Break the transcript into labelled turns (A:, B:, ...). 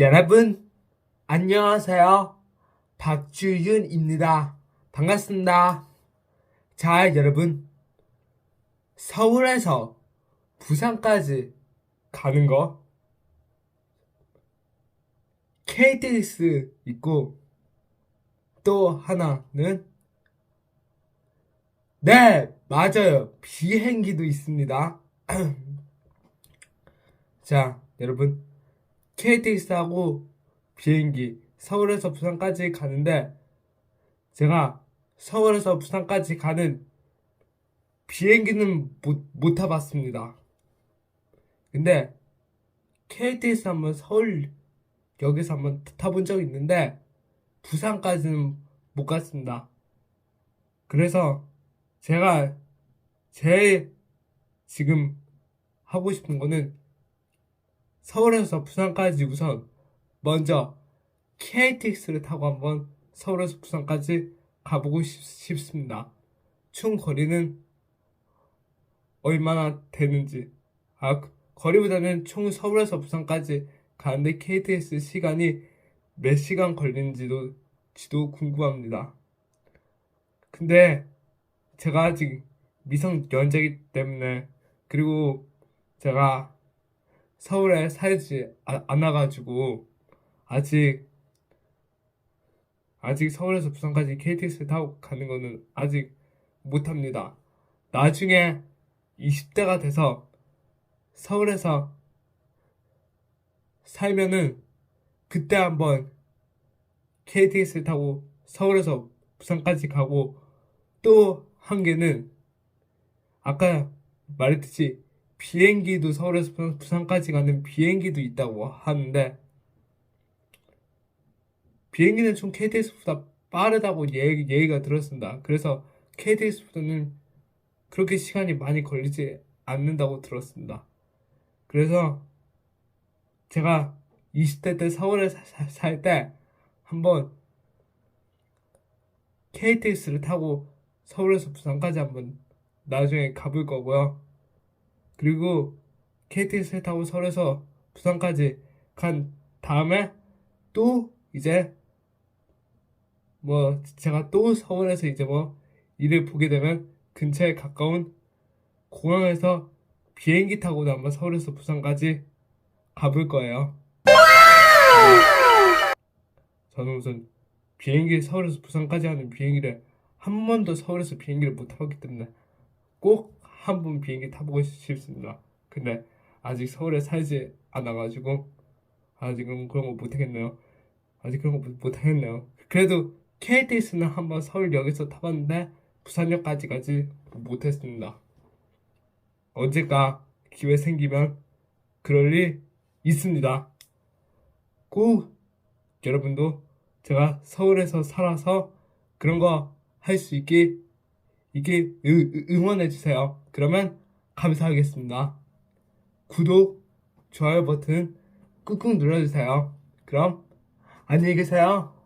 A: 여러분, 안녕하세요. 박주윤입니다. 반갑습니다. 자, 여러분. 서울에서 부산까지 가는 거 KTX 있고 또 하나는 네, 맞아요. 비행기도 있습니다. 자, 여러분. KTX하고 비행기 서울에서 부산까지 가는데 제가 서울에서 부산까지 가는 비행기는 못, 못 타봤습니다. 근데 KTX 한번 서울 역에서 한번 타본 적 있는데 부산까지는 못 갔습니다. 그래서 제가 제일 지금 하고 싶은 거는 서울에서 부산까지 우선 먼저 KTX를 타고 한번 서울에서 부산까지 가보고 싶, 습니다총 거리는 얼마나 되는지 아 거리보다는 총 서울에서 부산까지 가는데 KTX 시간이 몇 시간 걸리는지도 지도 궁금합니다. 근데 제가 아직 미성년자이기 때문에 그리고 제가 서울에 살지 아- 않아가지고 아직 아직 서울에서 부산까지 KTX 타고 가는 거는 아직 못합니다. 나중에 20대가 돼서 서울에서 살면은 그때 한번 KTX 타고 서울에서 부산까지 가고 또 한 개는 아까 말했듯이 비행기도 서울에서 부산- 부산까지 가는 비행기도 있다고 하는데 비행기는 좀 KTX보다 빠르다고 얘기, 얘기가 들었습니다. 그래서 KTX보다는 그렇게 시간이 많이 걸리지 않는다고 들었습니다. 그래서 제가 20대 때 서울에 살 때 한번 KTX를 타고 서울에서 부산까지 한번 나중에 가볼 거고요. 그리고 KTX를 타고 서울에서 부산까지 간 다음에 또 이제 뭐 제가 또 서울에서 이제 뭐 일을 보게 되면 근처에 가까운 공항에서 비행기 타고도 한번 서울에서 부산까지 가볼 거예요. 저는 우선 비행기 서울에서 부산까지 하는 비행기를 한 번도 서울에서 비행기를 못 타봤기 때문에 꼭 한번 비행기 타보고 싶습니다. 근데 아직 서울에 살지 않아가지고 아직은 그런 거 못하겠네요. 아직 그런 거 못- 못하겠네요. 그래도 KTX는 한번 서울역에서 타봤는데 부산역까지 가지 못했습니다. 언젠가 기회 생기면 그럴 일 있습니다. 꼭 여러분도 제가 서울에서 살아서 그런 거 할 수 있게 이게 응원해 주세요. 그러면 감사하겠습니다. 구독, 좋아요 버튼 꾹꾹 눌러주세요. 그럼 안녕히 계세요.